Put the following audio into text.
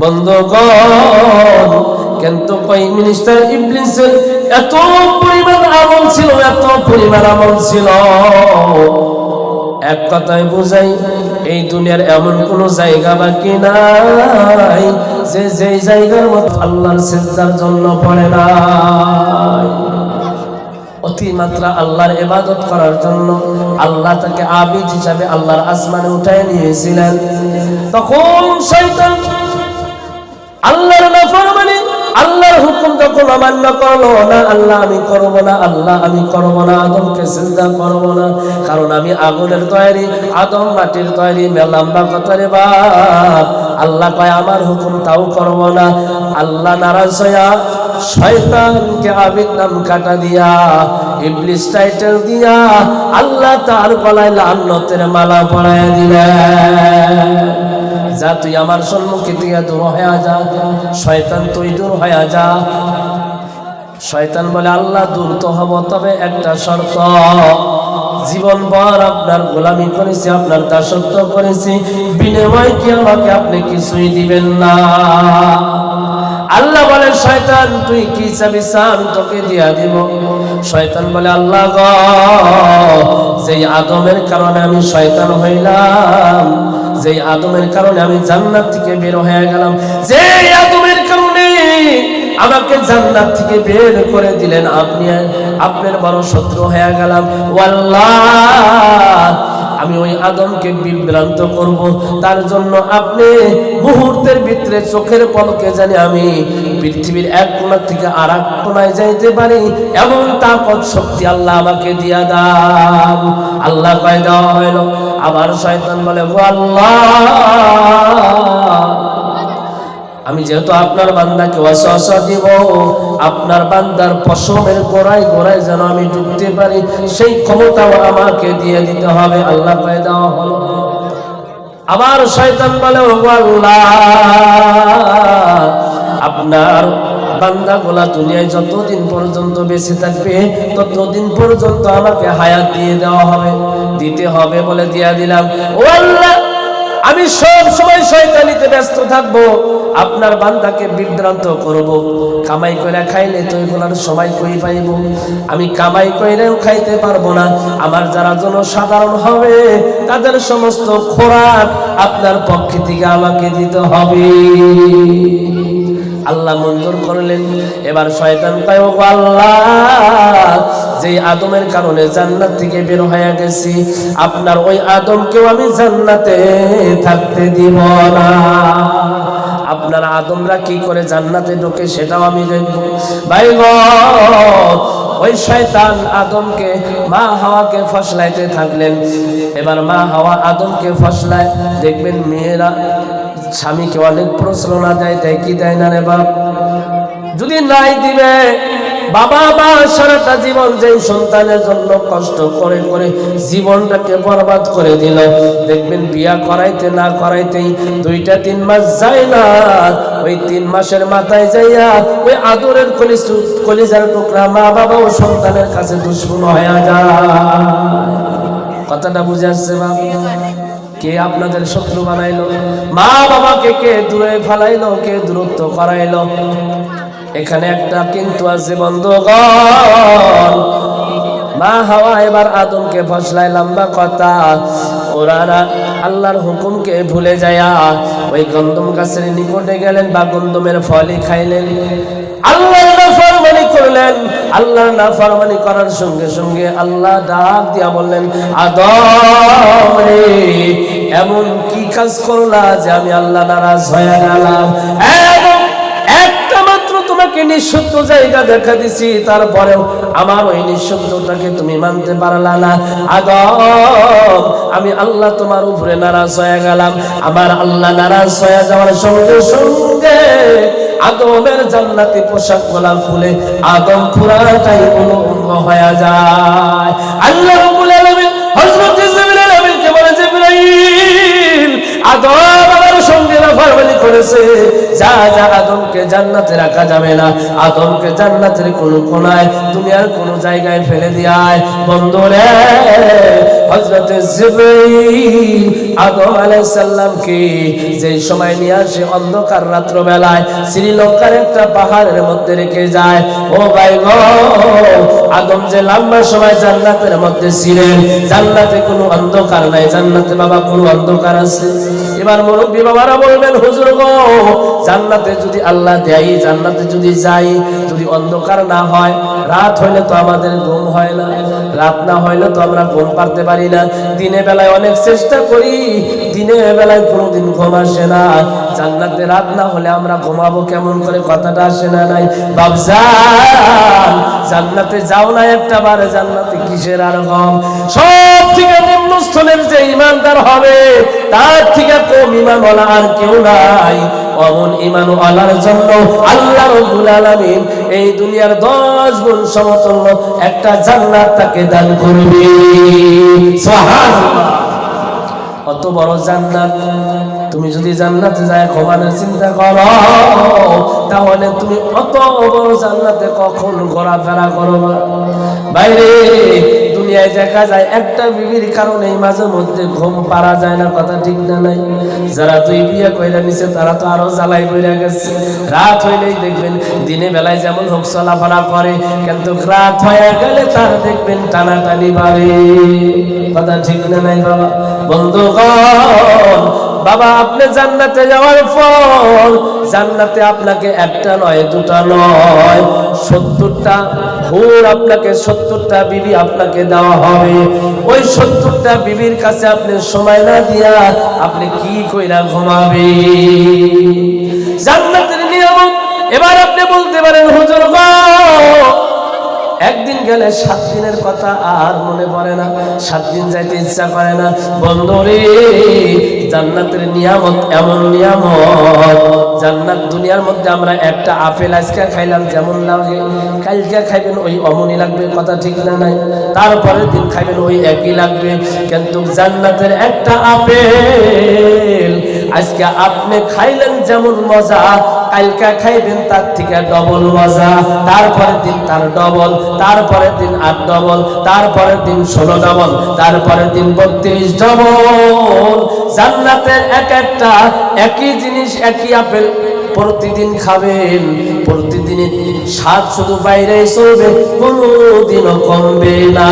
বন্ধুগণ, কিন্তু কই মিনিস্টার ইবলিসের এত পরিমাণ আমল ছিল, এত পরিমাণ আমল ছিল। এক কথায় বুঝাই, এই দুনিয়ার এমন কোন জায়গা বাকি নাই যে যেই জায়গার মতো আল্লাহর সিজদার জন্য পড়ে নাই। অতিমাত্রা আল্লাহর ইবাদত করার জন্য আল্লাহ তাকে আবিদ হিসাবে আল্লাহর আসমানে উঠায় নিয়েছিলেন। তখন শয়তান আল্লাহর নাফরমানি, আল্লাহর হুকুম যখন অমান্য করল, না, আল্লাহ আমি করব না, আল্লাহ আমি করব না, আদমকে চিন্তা করব না, কারণ আমি আগুনের তৈরি, আদম মাটির তৈরি লম্বা কথারে বাপ আল্লাহ কয়, আমার হুকুম তাও করব না, আল্লাহ নারাজ হইয়া শয়তানকে আবিদ নাম কাটা দিয়া, ইবলিস টাইটেল দিয়া, আল্লাহ তার গলায় লান্নতের মালা পরায় দিলেন। যা, তুই আমার সম্মুখে তুই দূর হয়ে যা। শয়তান, তুই দূর হয়ে যা। শয়তান বলে, আল্লাহ, দূর তো হব, তবে একটা শর্ত। জীবন ভর আপনার গোলামি করেছি, আপনার দাসত্ব করেছি। বিনিময় কি আমাকে আপনি কিছুই দিবেন না। আল্লাহ বলে, শয়তান, তুই কি চাবি আমি তোকে দিয়া দিব। শয়তান বলে, আল্লাহ গ, যেই আদমের কারণে আমি শয়তান হইলাম যেই আদমের কারণে আমি জান্নাত থেকে বের হয়ে গেলাম যে আদমের কারণে আমাকে জান্নাত থেকে বের করে দিলেন, আপনি, আপনার বড় শত্রু হয়ে গেলাম। ওয়াল্লাহ, আমি ওই আদমকে বিভ্রান্ত করব। তার জন্য আপনি মুহূর্তের ভিতরে চোখের পলকে জানি আমি পৃথিবীর এক কোণা থেকে আর এক কোনায় যাইতে পারি, এমন তাকত শক্তি আল্লাহ আমাকে দিয়া দান। আল্লাহ কয়, দেওয়া হইল। আবার শয়তান বলে আমি যেহেতু আপনার বান্দাকে ওয়াসওয়াসা দিব, আপনার বান্দার পশমের গোড়ায় গোড়ায় যেন আমি ঢুকতে পারি, সেই ক্ষমতাও আমাকে দিয়ে দিতে হবে। আল্লাহ পায় দেওয়া হলো। আবার শয়তান বলে আপনার বান্দা গোলা দুনিয়ায় যতদিন পর্যন্ত বেঁচে থাকবে, ততদিন পর্যন্ত আমাকে হায়াত দিয়ে দেওয়া হবে, দিতে হবে বলে দিয়া দিলাম। ও আল্লাহ, আমি সব সময় শয়তানিতে ব্যস্ত থাকব, আপনার বান্দাকে বিভ্রান্ত করব। কামাই করে খাইলে তো এগুলোর সময় কই পাইব? আমি কামাই কইরেও খাইতে পারব না। আমার যারা জনসাধারণ হবে, তাদের সমস্ত খোরাক আপনার পক্ষে থেকে আমাকে দিতে হবে। আল্লাহ মঞ্জুর করলেন। এবার শয়তান তাইও আল্লাহ যে আদমের কারণে জান্নাত থেকে বের হয়ে গেছি, আপনার ওই আদমকেও আমি জান্নাতে থাকতে দিব না। আপনার আদমরা কি করে জান্নাতে ঢোকে সেটাও আমি দেখব। ভাই ওই শয়তান আদমকে, মা হাওয়াকে ফসলাইতে থাকলেন। এবার মা হাওয়া আদমকে ফসলায়, দেখবেন মেয়েরা স্বামীকে অনেক প্রশ্ন না দেয় দেয় কি দেয় না রে বাপ? যদি নাই দিবে বাবা, মা সারাটা জীবন যে সন্তানের জন্য কষ্ট করে করে জীবনটাকে বরবাদ করে দিল, দেখবেন বিয়া করাইতে না করাইতেই দুইটা তিন মাস যায় না, ওই তিন মাসের মাথায় যাইয়া ওই আদরের কলিজ কলিজার টুকরা মা বাবা ও সন্তানের কাছে দুশ্মন হয়ে যায়। কথাটা বুঝে আসছে বাবা কে আপনাদের শত্রু বানাইলো? মা বাবাকে কে দূরে ফেলাইলো, কে দূরত্ব করাইলো? এখানে একটা কিন্তু আছে, বন্ধুগণ। মা হাওয়া এবার আদমকে ফসলাই লম্বা কথা। ওরা আল্লাহর হুকুমকে ভুলে যায়া ওই গন্দম গাছের নিকটে গেলেন বা গন্দমের ফলই খাইলেন। আল্লাহর নাফরমানি করলেন। আল্লাহর নাফরমানি করার সঙ্গে সঙ্গে আল্লাহ ডাক দিয়া বললেন, আদম রে, এমন কি কাজ করলা যে আমি আল্লাহ নারাজ হয়ে গেলাম? নিঃসত্য জায়গা দেখা দিছি, তারপরেও আমার ওই নিঃসত্যটাকে তুমি মানতে পারলা না। আদম, আমি আল্লাহ তোমার উপরে নারাজ হয়ে গেলাম। আমার আল্লাহ নারাজ হয়ে যাওয়ার সঙ্গে সঙ্গে আদমের জান্নাতি পোশাক গোলা খুলে আদম পুরাটাই উলঙ্গ হয়ে যায়। আল্লাহ জিবরাইল আলামিনকে বলে আদম আমার সঙ্গে না ফরমানি করে বলেছে যা যা আদমকে জান্নাতে রাখা যাবে না। আদমকে জান্নাতের কোনো কোনায়, দুনিয়ার কোন জায়গায় ফেলে দিয়ায়। বন্ধুরে হজরতে আদম আলাইহিস সালামকে যে সময় নিয়ে আসে অন্ধকার রাত্র বেলায় শ্রীলঙ্কার একটা পাহাড়ের মধ্যে রেখে যায়। ও ভাই গো, আদম যে লম্বা সময় জান্নাতের মধ্যে ছিলেন, জান্নাতে কোনো অন্ধকার নাই, জান্নাতে বাবা কোনো অন্ধকার আছে? এবার মুরব্বী বাবারা বলবেন, হুজুর গো, জান্নাতে যদি আল্লাহ দেয়, জান্নাতে যদি যাই, যদি অন্ধকার না হয়, রাত হইলে তো আমাদের ঘুম হয় না, রাত না হইলে তো আমরা ঘুম পারতে পারি না। দিনে বেলায় অনেক চেষ্টা করি, দিনে বেলায় কোনোদিন ঘুম আসে না। জান্নাতে রাত না হলে আমরা ঘুমাবো কেমন করে কথাটা আসে না নাই? বাবজান জান্নাতে যাও না একটা বারে জান্নাতে কিসের আর গম সব থেকে নিম্নস্থলের যে ইমানদার হবে, তার থেকে কম ইমান আর কেউ নাই। অমন ইমান আলার জন্য আল্লাহ রব্বুল আলামিন এই দুনিয়ার 10 গুণ সমতুল্য একটা জান্নাত তাকে দান করবে। অত বড় জান্নাত। তুমি যদি জান্নাতে যায় ভগবানের চিন্তা করো, তাহলে তুমি অত বড় জান্নাতে কখন ঘোরাফেরা করো না বাইরে দুনিয়ায় দেখা যায়, একটা বিবির কারণে এই মাঝে মধ্যে ঘুম পারা যায় না, কথা ঠিক না নাই। যারা তুই বিয়ে কইরা নিছে, তারা তো আরও জ্বালাই কইরা গেছে। রাত হইলেই দেখবেন, দিনে বেলায় যেমন হোক চলাফেরা করে, কিন্তু রাত হয়ে গেলে তার দেখবেন টানাটানি বাড়ে। কথা ঠিক না নাই, বাবা? বন্ধুগণ, বাবা, আপনি জান্নাতে যাওয়ার পর, জান্নাতে আপনাকে একটা নয়, দুটা নয়, সত্তরটা হুর আপনাকে সত্তরটা বিবি আপনাকে দেওয়া হবে। ওই সত্তরটা বিবির কাছে আপনি সময় না দিয়া আপনি কি কইরা ঘুমাবে এবার আপনি বলতে পারেন, হুজুর একদিন গেলে সাত দিনের কথা আর মনে পড়ে না। সাত দিন যাইতে ইচ্ছা করে না। বন্ধরে জান্নাতের নিয়ামত এমন নিয়ামত, জান্নাত দুনিয়ার মধ্যে আমরা একটা আপেল, আজকে খাইলাম যেমন লাগে। কালকে খাইবেন ওই অমনি লাগবে, কথা ঠিক না নাই। তারপরের দিন খাইবেন ওই একই লাগবে। কিন্তু জান্নাতের একটা আপেল, আজকে আপনি খাইলেন যেমন মজা কালকা খাইবেন তার থেকে ডবল মজা। তারপরের দিন তার ডবল তারপরের দিন আট ডবল তারপরের দিন ষোলো ডবল তারপরের দিন বত্রিশ ডবল জান্নাতের এক একটা, একই জিনিস, একই আপেল প্রতিদিন খাবেন। প্রতিদিন স্বাদ শুধু বাইরে চলবে, কোনোদিনও কমবে না।